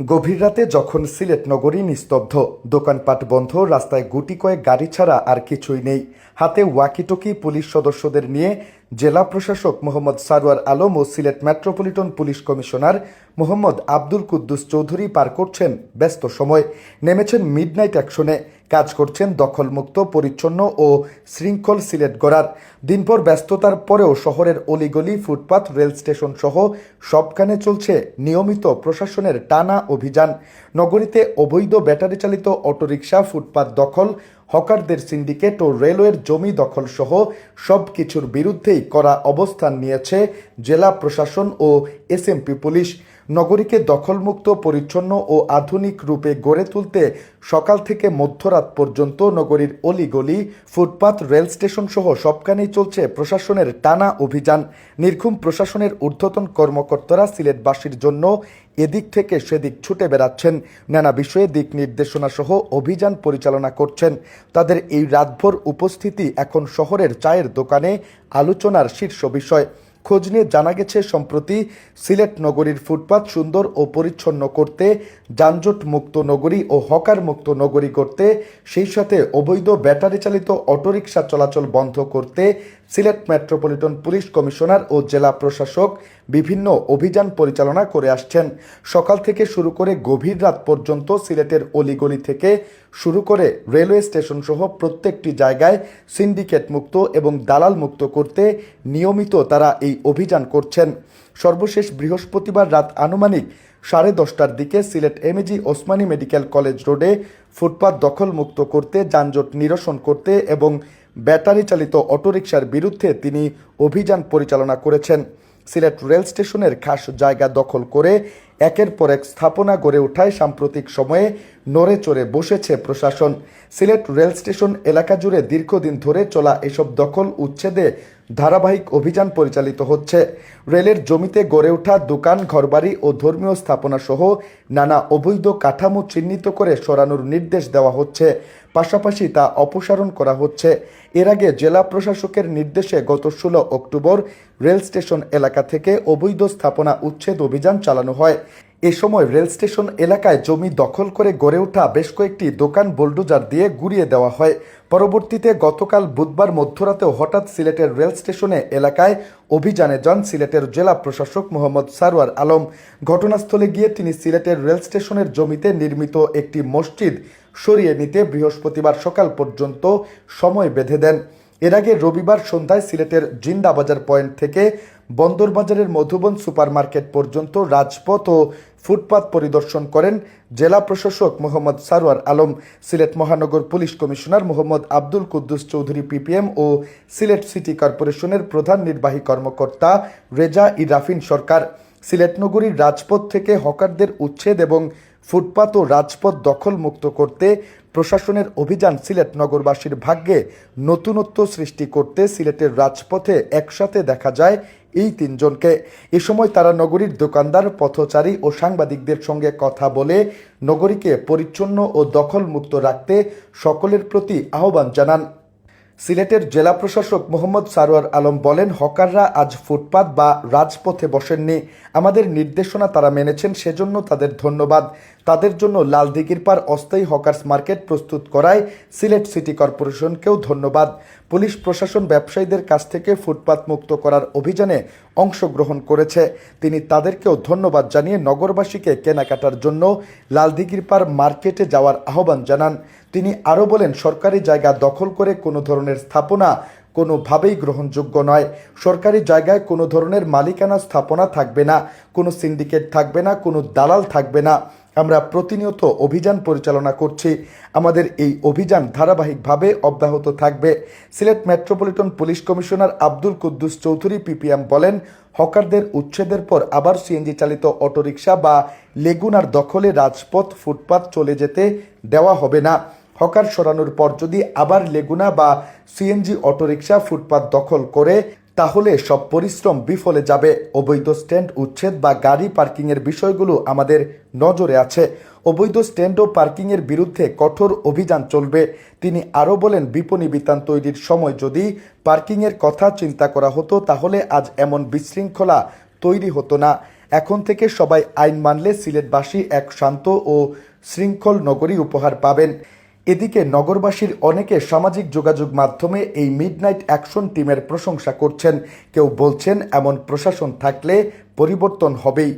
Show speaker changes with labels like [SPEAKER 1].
[SPEAKER 1] গভীর রাতে যখন সিলেট নগরী নিস্তব্ধ, দোকানপাট বন্ধ, রাস্তায় গুটি কয়েক গাড়ি ছাড়া আর কিছুই নেই। হাতে ওয়াকিটকি পুলিশ সদস্যদের নিয়ে জেলা প্রশাসক মোহাম্মদ সারোয়ার আলম ও Sylhet metropolitan police commissioner Mohammad Abdul Quddus Chowdhury পার করছেন ব্যস্ত সময়। নেমেছেন মিডনাইট অ্যাকশনে কাজ করছেন দখলমুক্ত, পরিচ্ছন্ন ও শৃঙ্খল সিলেট গড়ার। দিনভর ব্যস্ততার পরেও শহরের অলিগলি ফুটপাত, রেল স্টেশন সহ সবখানে চলছে নিয়মিত প্রশাসনের টানা অভিযান। নগরীতে অবৈধ ব্যাটারি চালিত অটোরিকশা, ফুটপাত দখল হকারদের সিন্ডিকেট ও রেলওয়ের জমি দখল সহ সব কিছুর বিরুদ্ধেই করা অবস্থান নিয়েছে জেলা প্রশাসন ও এসএমপি পুলিশ। নগরীকে দখলমুক্ত, পরিচ্ছন্ন ও আধুনিক রূপে গড়ে তুলতে সকাল থেকে মধ্যরাত পর্যন্ত নগরীর অলিগলি, ফুটপাত, রেল স্টেশন সহ সবখানেই চলছে প্রশাসনের টানা অভিযান। নির্ঘুম প্রশাসনের ঊর্ধ্বতন কর্মকর্তারা সিলেটবাসীর জন্য এদিক থেকে সেদিক ছুটে বেড়াচ্ছেন। নানা বিষয়ে দিক নির্দেশনা সহ অভিযান পরিচালনা করছেন। তাদের এই রাতভর উপস্থিতি এখন শহরের চায়ের দোকানে আলোচনার শীর্ষ বিষয়। খোঁজ নিয়ে জানা গেছে, সম্প্রতি সিলেট নগরীর ফুটপাত সুন্দর ও পরিচ্ছন্ন করতে যানজট মুক্ত নগরী ও হকার মুক্ত নগরী করতে সেই সাথে অবৈধ ব্যাটারি চালিত অটোরিকশা চলাচল বন্ধ করতে সিলেট মেট্রোপলিটন পুলিশ কমিশনার ও জেলা প্রশাসক বিভিন্ন অভিযান পরিচালনা করে আসছেন। সকাল থেকে শুরু করে গভীর রাত পর্যন্ত সিলেটের অলিগলি থেকে শুরু করে রেলওয়ে স্টেশন সহ প্রত্যেকটি জায়গায় সিন্ডিকেট মুক্ত এবং দালাল মুক্ত করতে নিয়মিত তারা এই অভিযান করছেন। সর্বশেষ বৃহস্পতিবার রাত আনুমানিক সাড়ে দশটার দিকে Sylhet MAG Osmani medical college রোডে ফুটপাত দখলমুক্ত করতে যানজট নিরসন করতে এবং ব্যাটারি চালিত অটোরিকশার বিরুদ্ধে তিনি অভিযান পরিচালনা করেছেন। সিলেট রেল স্টেশনের খাস জায়গা দখল করে একের পর এক স্থাপনা গড়ে ওঠায় সাম্প্রতিক সময়ে নড়ে চড়ে বসেছে প্রশাসন। সিলেট রেল স্টেশন এলাকা জুড়ে দীর্ঘদিন ধরে চলা এসব দখল, উচ্ছেদে ধারাবাহিক অভিযান পরিচালিত হচ্ছে। রেলের জমিতে গড়ে ওঠা দোকান, ঘরবাড়ি ও ধর্মীয় স্থাপনা সহ নানা অবৈধ কাঠামো চিহ্নিত করে সরানোর নির্দেশ দেওয়া হচ্ছে। পাশাপাশি তা অপসারণ করা হচ্ছে। এর আগে জেলা প্রশাসকের নির্দেশে গত ষোলো অক্টোবর রেল স্টেশন এলাকা থেকে অবৈধ স্থাপনা উচ্ছেদ অভিযান চালানো হয়। এ সময় রেল স্টেশন এলাকায় জমি দখল করে গড়ে ওঠা বেশ কয়েকটি দোকান বোলডোজার দিয়ে গুড়িয়ে দেওয়া হয়। পরবর্তীতে গতকাল বুধবার মধ্যরাতেও হঠাৎ সিলেটের রেল স্টেশনে এলাকায় অভিযানে যান সিলেটের জেলা প্রশাসক মোহাম্মদ সারোয়ার আলম। ঘটনাস্থলে গিয়ে তিনি সিলেটের রেল স্টেশনের জমিতে নির্মিত একটি মসজিদ সরিয়ে নিতে বৃহস্পতিবার সকাল পর্যন্ত সময় বেঁধে দেন। এর আগে রবিবার সন্ধ্যায় সিলেটের জিন্দাবাজার পয়েন্ট থেকে বন্দরবাজারের মধুবন সুপারমার্কেট পর্যন্ত রাজপথ ও ফুটপাত পরিদর্শন করেন জেলা প্রশাসক মোহাম্মদ সারোয়ার আলম, সিলেট মহানগর police commissioner Mohammad Abdul Quddus Chowdhury PPM ও সিলেট সিটি কর্পোরেশনের প্রধান নির্বাহী কর্মকর্তা রেজা ইরাফিন সরকার। সিলেট নগরীর রাজপথ থেকে হকারদের উচ্ছেদ এবং ফুটপাত ও রাজপথ দখল মুক্ত করতে প্রশাসনের অভিযান সিলেট নগরবাসীর ভাগ্যে নতুনত্ব সৃষ্টি করতে সিলেটের রাজপথে একসাথে দেখা যায় এই তিনজনকে। এ সময় তারা নগরীর দোকানদার, পথচারী ও সাংবাদিকদের সঙ্গে কথা বলে নগরীকে পরিচ্ছন্ন ও দখলমুক্ত রাখতে সকলের প্রতি আহ্বান জানান। সিলেটের জেলা প্রশাসক মোহাম্মদ সারোয়ার আলম বলেন, হকাররা আজ ফুটপাত বা রাজপথে বসেননি। আমাদের নির্দেশনা তারা মেনেছেন, সেজন্য তাদের ধন্যবাদ। তাদের জন্য লালদিঘির পার অস্থায়ী হকার্স মার্কেট প্রস্তুত করায় সিলেট সিটি কর্পোরেশনকেও ধন্যবাদ। পুলিশ প্রশাসন ব্যবসায়ীদের কাছ থেকে ফুটপাত মুক্ত করার অভিযানে অংশগ্রহণ করেছে। তিনি তাদেরকেও ধন্যবাদ জানিয়ে নগরবাসীকে কেনাকাটার জন্য লালদিঘির পার মার্কেটে যাওয়ার আহ্বান জানান। তিনি আরও বলেন, সরকারি জায়গা দখল করে কোনো ধরনের স্থাপনা কোনোভাবেই গ্রহণযোগ্য নয়। সরকারি জায়গায় কোনো ধরনের মালিকানা স্থাপনা থাকবে না, কোনো সিন্ডিকেট থাকবে না, কোনো দালাল থাকবে না। আমরা প্রতিনিয়ত অভিযান পরিচালনা করছি। আমাদের এই অভিযান ধারাবাহিকভাবে অব্যাহত থাকবে। Sylhet metropolitan police commissioner Abdul Quddus Chowdhury PPM বলেন, হকারদের উচ্ছেদের পর আবার সিএনজি চালিত অটোরিকশা বা লেগুনার দখলে রাজপথ ফুটপাত চলে যেতে দেওয়া হবে না। হকার সরানোর পর যদি আবার লেগুনা বা সিএনজি অটোরিকশা ফুটপাত দখল করে তাহলে সব পরিশ্রম বিফলে যাবে। অবৈধ স্ট্যান্ড উচ্ছেদ বা গাড়ি পার্কিংয়ের বিষয়গুলো আমাদের নজরে আছে। অবৈধ স্ট্যান্ড ও পার্কিংয়ের বিরুদ্ধে কঠোর অভিযান চলবে। তিনি আরও বলেন, বিপণী বিতান তৈরির সময় যদি পার্কিংয়ের কথা চিন্তা করা হতো, তাহলে আজ এমন বিশৃঙ্খলা তৈরি হতো না। এখন থেকে সবাই আইন মানলে সিলেটবাসী এক শান্ত ও শৃঙ্খল নগরী উপহার পাবেন। এদিকে নগরবাসীর অনেকে সামাজিক যোগাযোগ মাধ্যমে এই মিডনাইট অ্যাকশন টিমের প্রশংসা করছেন। কেউ বলছেন, এমন প্রশাসন থাকলে পরিবর্তন হবেই।